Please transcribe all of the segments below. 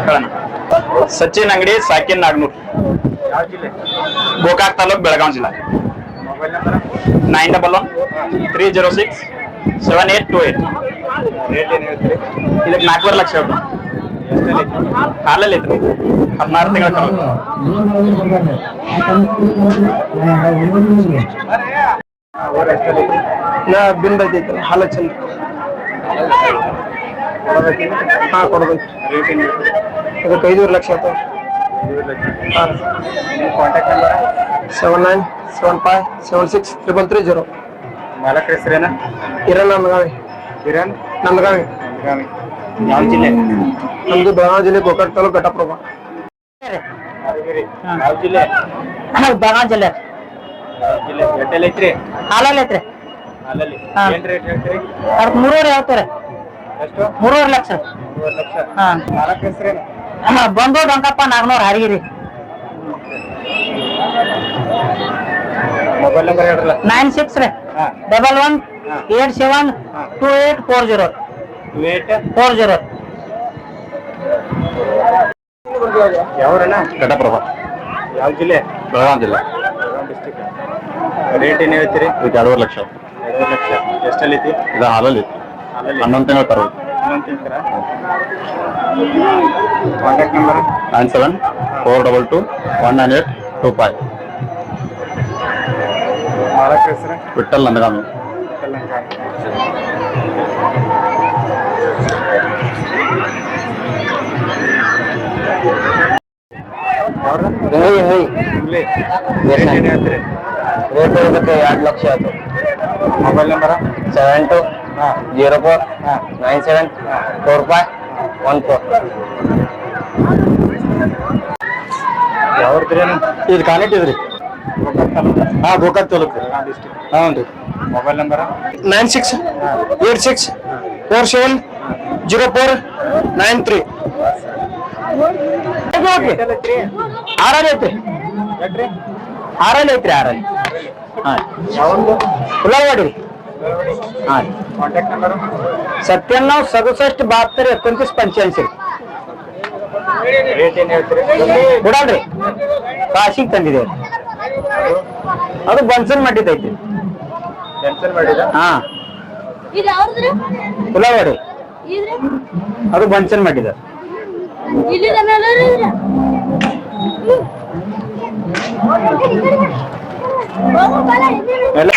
ಹೇಳೋಣ ಸಚಿನ್ ಅಂಗಡಿ ಸಾಕಿನ್ ನಾಗ್ನೂರ್ ಯಾವ ಜಿಲ್ಲೆ ಗೋಕಾಕ್ ತಾಲೂಕ್ ಬೆಳಗಾವಿ ಜಿಲ್ಲಾ mobile number nine double one three zero six seven eight two eight rate ಏನು ಹೇಳ್ತೀರಿ ಇದಕ್ಕೆ ನಾಲ್ಕೂವರೆ ಲಕ್ಷ ಹೇಳ್ತು ಎಷ್ಟಲ್ಲಿ ಹಾಲಲ್ಲಿ ಐತ್ರಿ ಹದಿನಾರು ತಿಂಗಳ ಕರು ಅವ್ರ ಎಷ್ಟಲ್ಲಿ ನಾ ಬಿಂದ್ ಐತೈತಿ ಹಾಲ ಚಂದ ಹಾ ಕೊಡ್ಬೇಕು ಅದಕ್ಕೆ ಐದೂವರೆ ಲಕ್ಷ ಆಯ್ತು. ಹಾಂ contact number seven nine seven five seven six triple three zero ಮಾಲಕರ ಹೆಸರೇನ ಕಿರಣ್ ನಂದಗಾವಿ ಕಿರಣ್ ನಂದಗಾವಿ ನಂದಗಾವಿ ಯಾವ ಜಿಲ್ಲೆ? ನಮ್ದು ಬೆಳಗಾವಿ ಜಿಲ್ಲೆ ಗೋಕರ್ಣ ತಾಲೂಕು ಘಟಪ್ರಭ. ಯಾವ ಜಿಲ್ಲೆ? ಬೆಳಗಾವಿ ಜಿಲ್ಲೆ. ಜಿಲ್ಲೆ? ಐತ್ರಿ? ಹಾಲಲ್ಲಿ ಐತ್ರಿ. ಹಾಲಲ್ಲಿ. ಏನ್ ರೇಟ್ ಹೇಳ್ತೀರಿ? ಅದಕ್ಕೆ ಮೂರುವರೆ ಹೇಳ್ತಾರೆ ಎಷ್ಟು ಮೂರುವರೆ ಲಕ್ಷ. ಮೂರು ಲಕ್ಷ. ಹಾ. ಅಮ್ಮ ಬಂದು ಡೊಂಕಪ್ಪ ನಾಗ್ನೂರ್ ಹಾರಿಗಿರಿ. ಮೊಬೈಲ್ ನಂಬರ್ ಹೇಳ್ರಲ್ಲ? ನೈನ್ ಸಿಕ್ಸ್ ರೀ. ಹಾ. Double one eight seven. Two eight four zero eight four zero ಯಾವ್ರಣ್ಣ? Ghataprabha ಯಾವ ಜಿಲ್ಲೆ? ಬೆಳಗಾವಿ ಜಿಲ್ಲಾ. ಡಿಸ್ಟಿಕ್ ರೇಟ್ ಏನು ಹೇಳ್ತೀರಿ? ಇದಕ್ಕೆ ಎರಡೂವರೆ ಲಕ್ಷ. ಎರಡೂವರೆ ಲಕ್ಷ. ಎಷ್ಟಲ್ಲಿ ಐತಿ? ಇದು ಹಾಲಲ್ಲಿ ಹಾಲಲ್ಲಿ ಹನ್ನೊಂದು ತಿಂಗಳ ಕರು ಇನ್ನೊಂದು ತಿಂತೀರಾ contact number nine seven four double two one nine eight two five ಮಾಲಕ ಹೆಸರು ವಿಠಲ್ ನಂದಗಾಮಿ ಕಲ್ಲಂಕಾಯಿ ಇಲ್ಲಿ ರೇಟ್ ಏನು ಹೇಳ್ತೀರಿ ರೇಟ್ ಇದಕ್ಕೆ ಎರಡು ಲಕ್ಷ ಆಯ್ತು ಮೊಬೈಲ್ ನಂಬರ್ ಸೆವೆನ್ ಟು ಹಾಂ ಜೀರೋ ಫೋರ್ ಹಾಂ nine seven four five one four. ಯಾವ್ರದ್ರೇನು ಇದು ಕಾನೆಟ್ ಇದ್ರಿ? ಹಾ ಗೋಕಾಕ್ ತಾಲೂಕು ಹ್ಞೂ ರೀ mobile number nine six eight six four seven zero four nine three. ಆರಲ್ಲಿ ಐತ್ರಿ? ಆರಲ್ಲಿ ಐತ್ರಿ? ಆರಲ್ಲಿ ಹಾಂ. ಉಳ್ಳಾಗಡ್ಡಿ ಹಾಂ ರೀ ಕಾಂಟ್ಯಾಕ್ಟ್ ನಂಬರ್ ಸತ್ಯನ್ನಾವ್ ಸದಸಷ್ಟ್ ಏನು ಬಿಡಲ್ರಿ ಕಾಶಿಗೆ ತಂದಿದೆ ಅದು ಬನ್ಸನ್ ಮಾಡಿದ್ದೈತಿ ಟೆನ್ಷನ್ ಮಾಡಿದ ಅದು ಬನ್ಸನ್ ಮಾಡಿದ ಎಲ್ಲ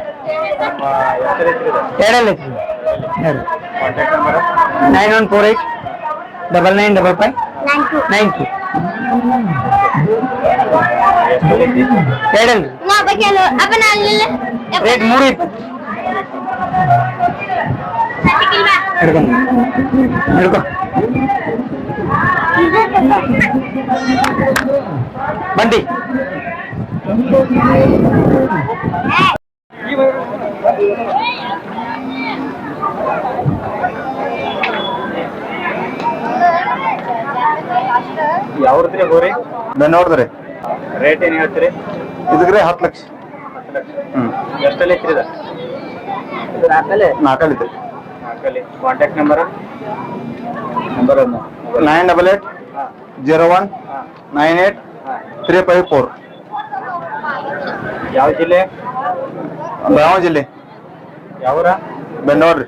ಎರಡಲ್ಲಿ ಐತ್ರಿ ಎರಡು nine one four eight double nine double five nine two ಎರಡಲ್ಲಿ rate ಮೂರು ಇತ್ತು ಹಿಡ್ಕೊಂಡು ಹಿಡ್ಕೊ ಬಂಡಿ ಯಾವ್ರದ್ರಿ ನಾನು ನೋಡಿದ್ರಿ. ರೇಟ್ ಏನ್ ಹೇಳ್ತೀರಿ? ಇದಕ್ಕೆ ಹತ್ತು ಲಕ್ಷ. ಹತ್ತು ಲಕ್ಷ. ಹ್ಞೂ ಎಷ್ಟಲ್ಲಿ ಐತ್ರಿ ಇದು? ನಾಲ್ಕಲ್ಲಿ? ಐತ್ರಿ ನಾಲ್ಕಲ್ಲಿ. ಕಾಂಟ್ಯಾಕ್ಟ್ ನಂಬರ್ ನಂಬರ್ ಒಂದು. Nine double eight zero one nine eight three five four ಯಾವ ಜಿಲ್ಲೆ? ಬೆಳಗಾವಿ ಜಿಲ್ಲೆ. ಯಾವೂರ ಬೆನ್ನೋಡ್ರಿ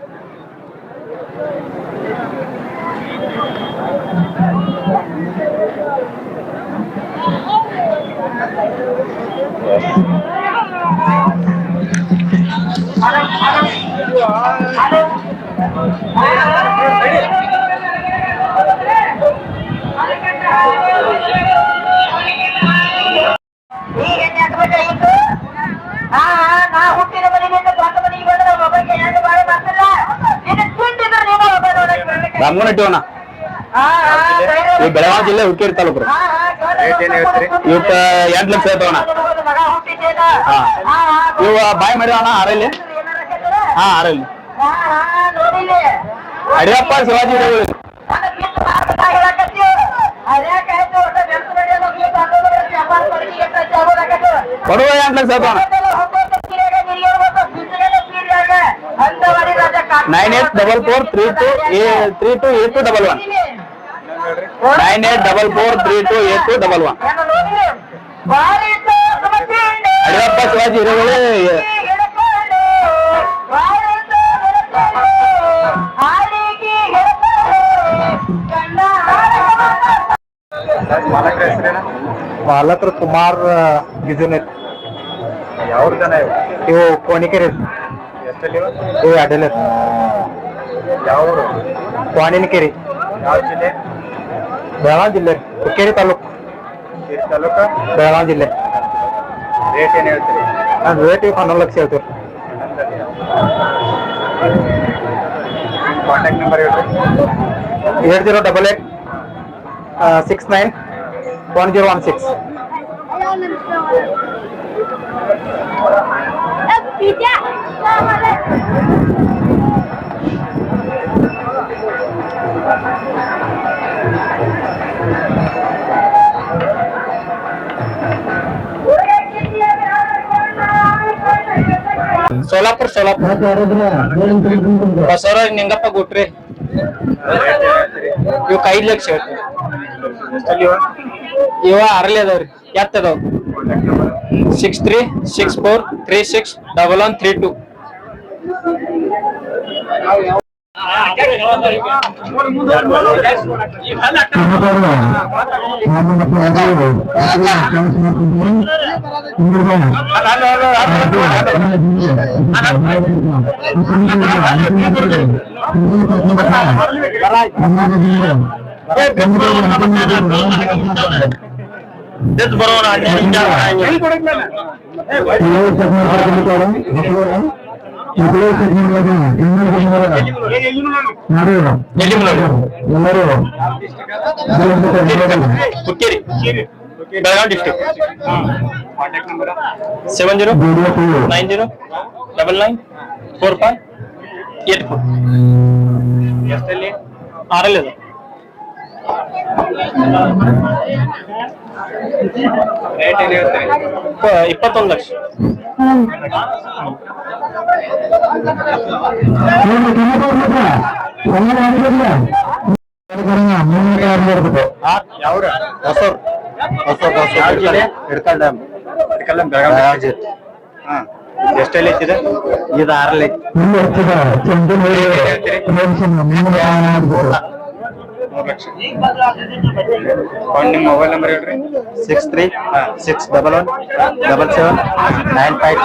ರಾಮಗಣ ಇಟ್ಟಿವಣ್ಣ ಈ ಬೆಳಗಾವಿ ಜಿಲ್ಲೆ ಹುಕ್ಕೇರಿ ತಾಲೂಕು. ರೀ ಇವತ್ತ ಎಂಟ್ ಲಕ್ಷ ಐತವಣ ಹಾ. ಇವ ಬಾಯ್ ಮಾಡ್ಯಾವಣ್ಣ ಆರಲ್ಲಿ? ಹಾ ಆರಲ್ಲಿ. ಅಡಿಯಪ್ಪ ಶಿವಾಜಿ ಬಡವ ಕೊಡುವ ಎಂಟ್ lakh ಐತವಣ್ಣ nine eight double four three two three two eight two double one nine eight double four three two eight two double one Adiyappa Shivaji ಹಿರೇಗಳು ಮಾಲಕರ ಮಾಲಕರು ಕುಮಾರ್ ಗಿಜುನೇತ್ ಯಾವ ಜನ ಇವು ಇವು ಕೋಣಿಕೆರೆ. ಎಷ್ಟಲ್ಲಿ ಇವು? ಇವು ಅಡ್ಡಲೆ ಯಾವ ಊರು ವಾಣಿನಕೆರೆ ಯಾವ ಜಿಲ್ಲೆ ಬೆಳಗಾವಿ ಜಿಲ್ಲೆ ಹುಕ್ಕೇರಿ ತಾಲೂಕು ಈ ತಾಲೂಕ ಬೆಳಗಾವಿ ಜಿಲ್ಲೆ ರೇಟ್ ಏನ್ ಹೇಳ್ತೀರಿ ನಾನು ರೇಟ್ ಈಗ ಹನ್ನೊಂದು ಲಕ್ಷ ಹೇಳ್ತೀವಿ ಕಾಂಟ್ಯಾಕ್ಟ್ ನಂಬರ್ ಹೇಳ್ರಿ eight zero double eight six nine one zero one six Solapur Solapur. Basavaraj Ningappa ಗುಟ್ರಿ. ಇವಕ್ ಐದ್ ಲಕ್ಷ ಹೇಳ್ತೀವಿ ಇವ ಅರಳಿ ಅದಾವ್ರಿ. ಎತ್ತ six three six four three six double one three two one ಬರೋಣ Belagavi district seven zero nine zero double nine four five eight four ಎಷ್ಟಲ್ಲಿ ಆರಲ್ಲಿ ಅದು rate ಏನಿರುತ್ತೆ ಇಪ್ಪತ್ತೊಂದು ಲಕ್ಷ. ಯಾವ್ರ? ಹೊಸೂರು. ಹೊಸೂರು ಯಾವ ಜಿಲ್ಲೆ ಹಿಡ್ಕಲ್ ಡ್ಯಾಮ್. ಇಟ್ಕಲ್ಲ ಬೆಳಗಾವಿ. ಹಾ. ಎಷ್ಟಲ್ಲಿ ಐತಿದೆ ಇದು ಆರಲ್ಲಿ. ಮೂರು ಲಕ್ಷ ನಿಮ್ಮ ಮೊಬೈಲ್ ನಂಬರ್ ಹೇಳ್ರಿ six three six double one double seven nine five